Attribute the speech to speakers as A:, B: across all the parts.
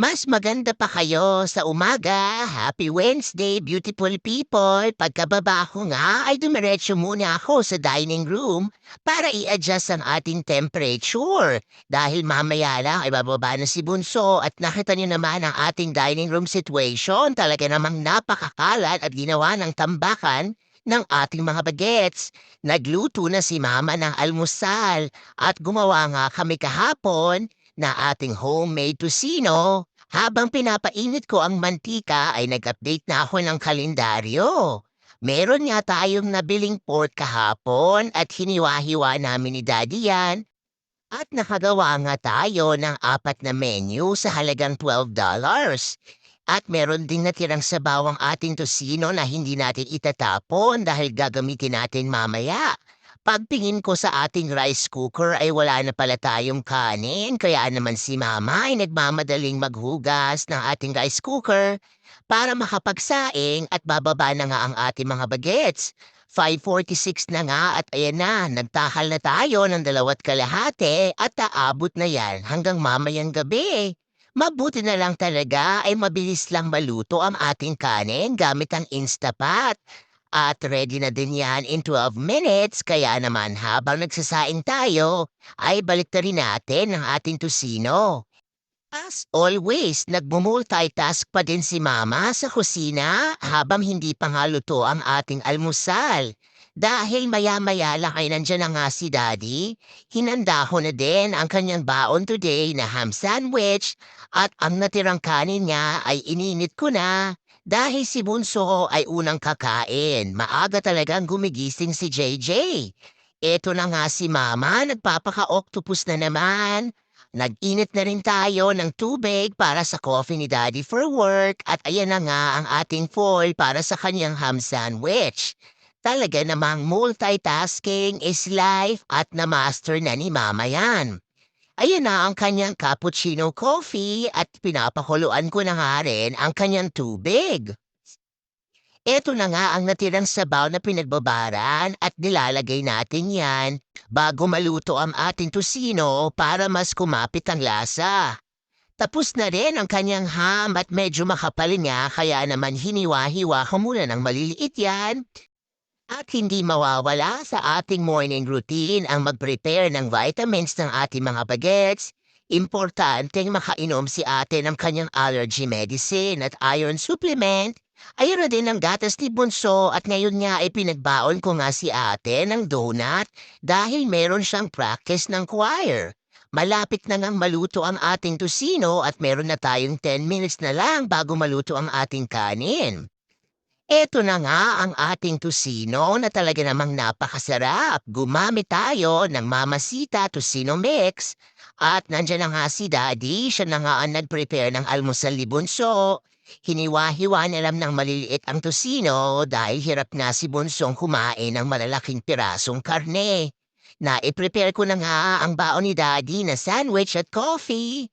A: Mas maganda pa kayo sa umaga. Happy Wednesday, beautiful people. Pagkababa ko nga ay dumiretso muna ako sa dining room para i-adjust ang ating temperature. Dahil mamaya lang ay bababa na si Bunso at nakita niyo naman ang ating dining room situation. Talaga namang napakakalat at ginawa ng tambakan ng ating mga bagets. Nagluto na si Mama ng almusal at gumawa nga kami kahapon na ating homemade tusino. Habang pinapainit ko ang mantika ay nag-update na ako ng kalendaryo. Meron nga tayong nabiling pork kahapon at hiniwa-hiwa namin ni Daddy yan. At nakagawa nga tayo ng apat na menu sa halagang $12. At meron din natirang sabaw ang ating tosino na hindi natin itatapon dahil gagamitin natin mamaya. Pagtingin ko sa ating rice cooker ay wala na pala tayong kanin kaya naman si mama ay nagmamadaling maghugas ng ating rice cooker para makapagsaing at bababa na nga ang ating mga bagets. 5.46 na nga at ayan na, nagtakal na tayo ng dalawat kalahati at aabot na yan hanggang mamayang gabi. Mabuti na lang talaga ay mabilis lang maluto ang ating kanin gamit ang Instapat. At ready na din yan in 12 minutes kaya naman habang nagsasaing tayo ay balik na rin natin ang ating tusino. As always, nagmumultitask pa din si Mama sa kusina habang hindi pa nga ang ating almusal. Dahil maya-maya lang ay nandyan na nga si Daddy, hinanda ko na din ang kanyang baon today na ham sandwich at ang natirang kanin niya ay ininit ko na dahil si Bunso ay unang kakain, maaga talagang gumigising si JJ. Eto na nga si Mama, nagpapaka-octopus na naman. Nag-init na rin tayo ng tubig para sa coffee ni Daddy for work at ayan na nga ang ating foil para sa kanyang ham sandwich. Talaga namang multitasking is life at na-master na ni Mama yan. Ayan na ang kanyang cappuccino coffee at pinapakuluan ko na nga rin ang kanyang tubig. Ito na nga ang natirang sabaw na pinagbabaran at nilalagay natin yan bago maluto ang ating tusino para mas kumapit ang lasa. Tapos na rin ang kanyang ham at medyo makapal niya kaya naman hiniwa-hiwa ko muna ng maliliit yan at hindi mawawala sa ating morning routine ang mag-prepare ng vitamins ng ating mga bagets. Importanteng makainom si ate ng kanyang allergy medicine at iron supplement. Ayun din ang gatas ni Bunso at ngayon nga ay pinagbaon ko nga si ate ng donut dahil meron siyang practice ng choir. Malapit na ngang maluto ang ating tusino at meron na tayong 10 minutes na lang bago maluto ang ating kanin. Eto na nga ang ating tusino na talaga namang napakasarap. Gumamit tayo ng Mamasita Tusino Mix. At nandyan na nga si Daddy, siya na nga ang nag-prepare ng almusal ni Bunso. Hiniwa-hiwa nilam ng maliliit ang tusino dahil hirap na si Bunsong kumain ng malalaking pirasong karne. Na-prepare ko na nga ang baon ni Daddy na sandwich at coffee.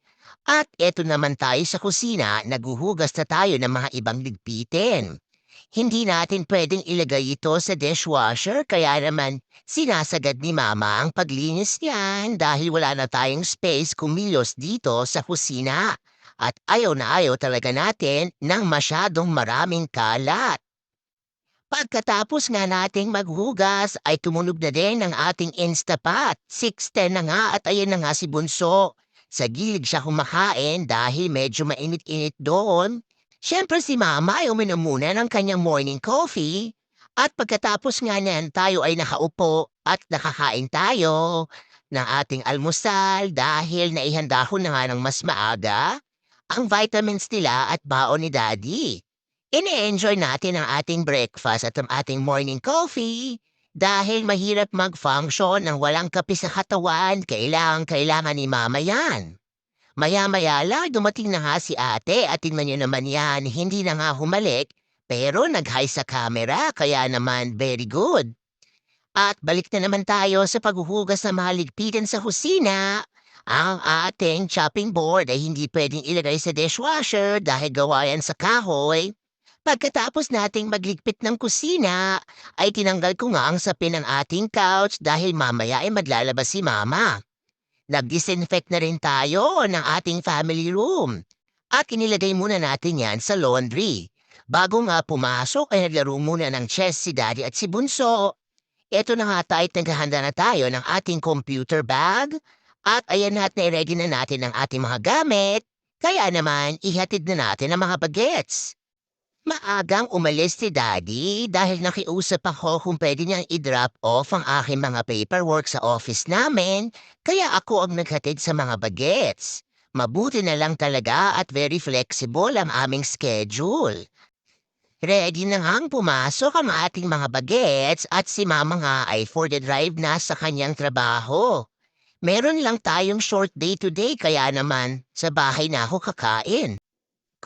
A: At eto naman tayo sa kusina, naguhugas na tayo ng mga ibang ligpitin. Hindi natin pwedeng ilagay ito sa dishwasher kaya naman sinasagad ni Mama ang paglinis niyan dahil wala na tayong space kumilos dito sa kusina. At ayaw na ayaw talaga natin ng masyadong maraming kalat. Pagkatapos nga nating maghugas ay tumunog na din ang ating Instapat. 6.10 na nga at ayan na nga si Bunso. Sa gilid siya kumakain dahil medyo mainit-init doon Siyempre si mama ay uminom muna ng kanyang morning coffee at pagkatapos nga niyan tayo ay nakaupo at nakakain tayo ng ating almusal dahil naihanda ko na nga ng mas maaga ang vitamins nila at baon ni Daddy. Ini-enjoy natin ang ating breakfast at ang ating morning coffee dahil mahirap mag-function ng walang kape sa katawan, kailangan-kailangan ni Mama yan. Maya-maya lang dumating na nga si ate at tingnan niyo naman yan, hindi na nga humalik pero nag-high sa camera kaya naman very good. At balik na naman tayo sa paghuhugas ng mga ligpitan sa kusina. Ang ating chopping board ay hindi pwedeng ilagay sa dishwasher dahil gawa yan sa kahoy. Pagkatapos nating magligpit ng kusina, ay tinanggal ko nga ang sapin ng ating couch dahil mamaya ay maglalabas si mama. Nag-disinfect na rin tayo ng ating family room. At inilagay muna natin yan sa laundry. Bago nga pumasok ay naglaro muna ng chess si Daddy at si Bunso. Ito na nga tayo naghahanda na tayo ng ating computer bag. At ayan na at ready na natin ang ating mga gamit. Kaya naman, ihatid na natin ang mga bagets. Maagang umalis si Daddy dahil nakiusap ako kung pwede niyang i-drop off ang aking mga paperwork sa office namin, kaya ako ang naghatid sa mga bagets. Mabuti na lang talaga at very flexible ang aming schedule. Ready na ngang pumasok ang ating mga bagets at si Mama nga ay for the drive na sa kanyang trabaho. Meron lang tayong short day today kaya naman sa bahay na ako kakain.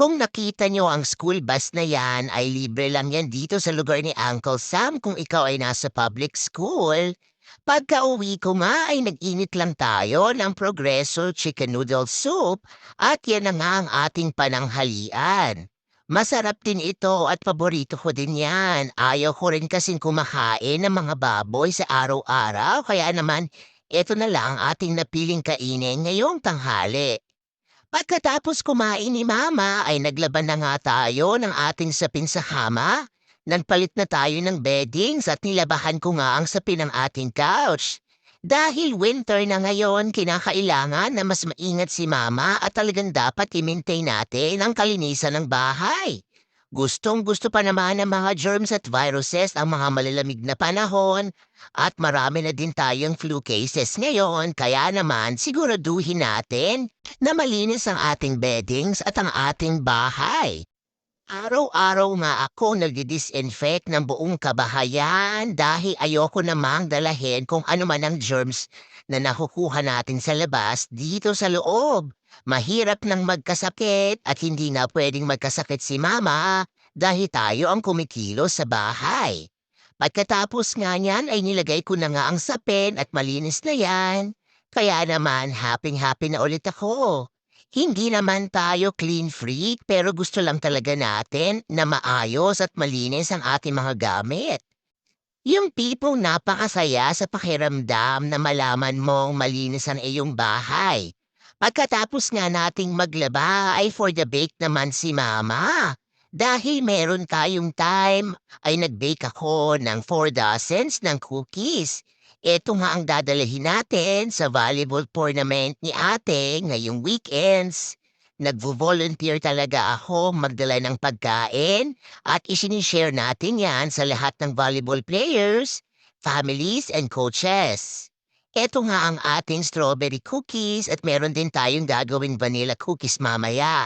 A: Kung nakita nyo ang school bus na yan ay libre lang yan dito sa lugar ni Uncle Sam kung ikaw ay nasa public school. Pagka uwi ko nga ay nag-init lang tayo ng Progreso Chicken Noodle Soup at yan na nga ang ating pananghalian. Masarap din ito at paborito ko din yan. Ayaw ko rin kasing kumakain ng mga baboy sa araw-araw kaya naman ito na lang ang ating napiling kainin ngayong tanghali. Pagkatapos kumain ni Mama ay naglaban na nga tayo ng ating sapin sa kama. Nagpalit na tayo ng beddings at nilabahan ko nga ang sapin ng ating couch. Dahil winter na ngayon, kinakailangan na mas maingat si Mama at talagang dapat i-maintain natin ang kalinisan ng bahay. Gustong gusto pa naman ng mga germs at viruses ang mga malalamig na panahon at marami na din tayong flu cases ngayon kaya naman siguraduhin natin na malinis ang ating beddings at ang ating bahay. Araw-araw nga ako nagdi-disinfect ng buong kabahayan dahil ayoko namang dalahin kung ano man ang germs na nakukuha natin sa labas dito sa loob. Mahirap nang magkasakit at hindi na pwedeng magkasakit si mama dahil tayo ang kumikilos sa bahay. Pagkatapos nga niyan ay nilagay ko na nga ang sapin at malinis na yan. Kaya naman happy-happy na ulit ako. Hindi naman tayo clean freak pero gusto lang talaga natin na maayos at malinis ang ating mga gamit. Yung tipong napakasaya sa pakiramdam na malaman mong malinis ang iyong bahay. Pagkatapos nga nating maglaba ay for the bake naman si Mama. Dahil meron tayong time, ay nag-bake ako ng 4 dozens ng cookies. Ito nga ang dadalhin natin sa volleyball tournament ni ate ngayong weekends. Nagvo-volunteer talaga ako magdala ng pagkain at isinishare natin yan sa lahat ng volleyball players, families, and coaches. Ito nga ang ating strawberry cookies at meron din tayong gagawing vanilla cookies mamaya.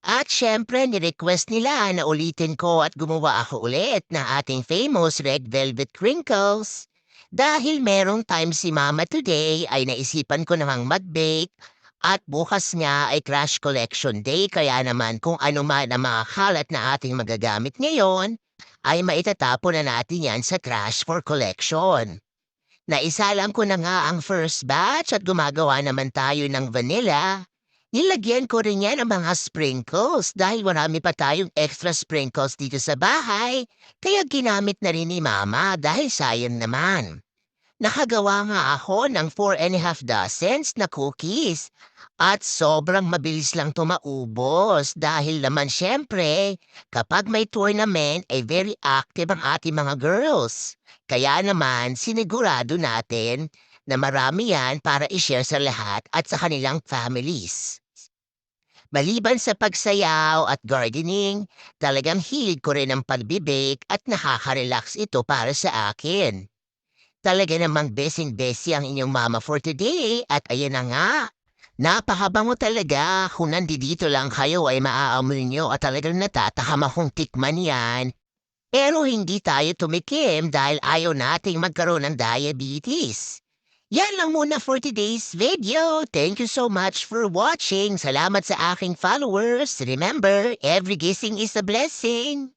A: At syempre, ni-request nila na ulitin ko at gumawa ako ulit ng ating famous red velvet crinkles. Dahil merong time si Mama today ay naisipan ko namang mag-bake at bukas nga ay crash collection day kaya naman kung ano man ang mga kalat na ating magagamit ngayon ay maitatapon na natin yan sa trash for collection. Naisalam ko na nga ang first batch at gumagawa naman tayo ng vanilla. Nilagyan ko rin yan ng mga sprinkles dahil marami pa tayong extra sprinkles dito sa bahay, kaya ginamit na rin ni Mama dahil sayang naman. Nakagawa nga ako ng four and a half dozens na cookies at sobrang mabilis lang tumaubos dahil naman syempre kapag may tournament ay very active ang ating mga girls. Kaya naman sinigurado natin na marami yan para i-share sa lahat at sa kanilang families. Maliban sa pagsayaw at gardening, talagang hilig ko rin ang pagbibake at nakaka-relax ito para sa akin. Talaga namang besing-besi ang inyong mama for today at ayan na nga. Napakabango talaga. Kung nandito lang kayo ay maaamoy nyo at talagang natatakam akong tikman yan. Pero hindi tayo tumikim dahil ayaw nating magkaroon ng diabetes. Yan lang muna for today's video. Thank you so much for watching. Salamat sa aking followers. Remember, every gising is a blessing.